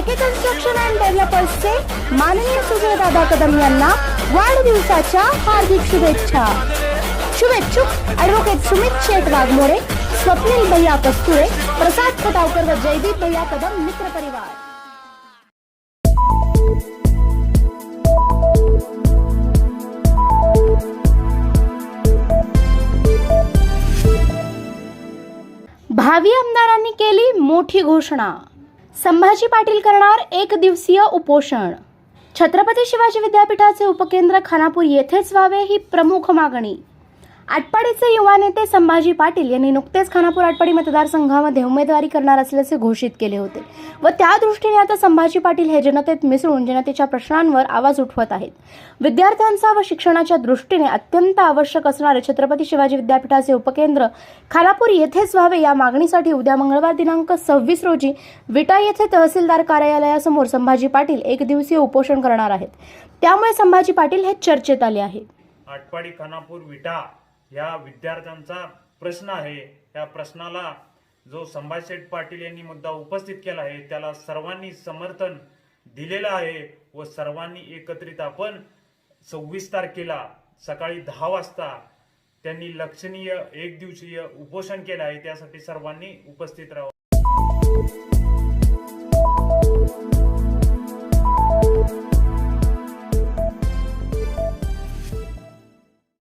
JK construction and डेव्हलपर्सचे माननीय सुजयदादा कदम यांना वाढदिवसाच्या हार्दिक शुभेच्छा शुभेच्छुक ऍडव्होकेट सुमित शेठ वाघमोडे स्वप्नील भैया कस्तुरे प्रसाद खटावकर व जयदीप भैया कदम मित्र परिवार भावी आमदारांनी केली मोठी घोषणा. संभाजी पाटील करणार एक दिवसीय उपोषण. छत्रपती शिवाजी विद्यापीठाचे उपकेंद्र खानापूर येथेच व्हावे ही प्रमुख मागणी. आटपाडीचे युवा नेते संभाजी पाटील यांनी नुकतेच खानापूर आटपाडी मतदारसंघामध्ये उमेदवारी करणार असल्याचे घोषित केले होते व त्या दृष्टीने आता संभाजी पाटील हे जनतेत मिसळून जनतेच्या प्रश्नांवर आवाज उठवत आहेत. विद्यार्थ्यांचा व शिक्षणाच्या दृष्टीने अत्यंत आवश्यक असणारे छत्रपती शिवाजी विद्यापीठाचे उपकेंद्र खानापूर येथेच व्हावे या मागणीसाठी उद्या मंगळवार दिनांक सव्वीस रोजी विटा येथे तहसीलदार कार्यालयासमोर संभाजी पाटील एक दिवसीय उपोषण करणार आहेत. त्यामुळे संभाजी पाटील हे चर्चेत आले आहेत आटपाडी खानापूर विटा ह्या विद्यार्थ्यांचा प्रश्न आहे. या प्रश्नाला जो संभाजी पाटील यांनी मुद्दा उपस्थित केला आहे त्याला सर्वांनी समर्थन दिलेलं आहे व सर्वांनी एकत्रित आपण सव्वीस तारखेला सकाळी दहा वाजता त्यांनी लक्षणीय एक दिवसीय उपोषण केलं आहे. त्यासाठी सर्वांनी उपस्थित राहावं.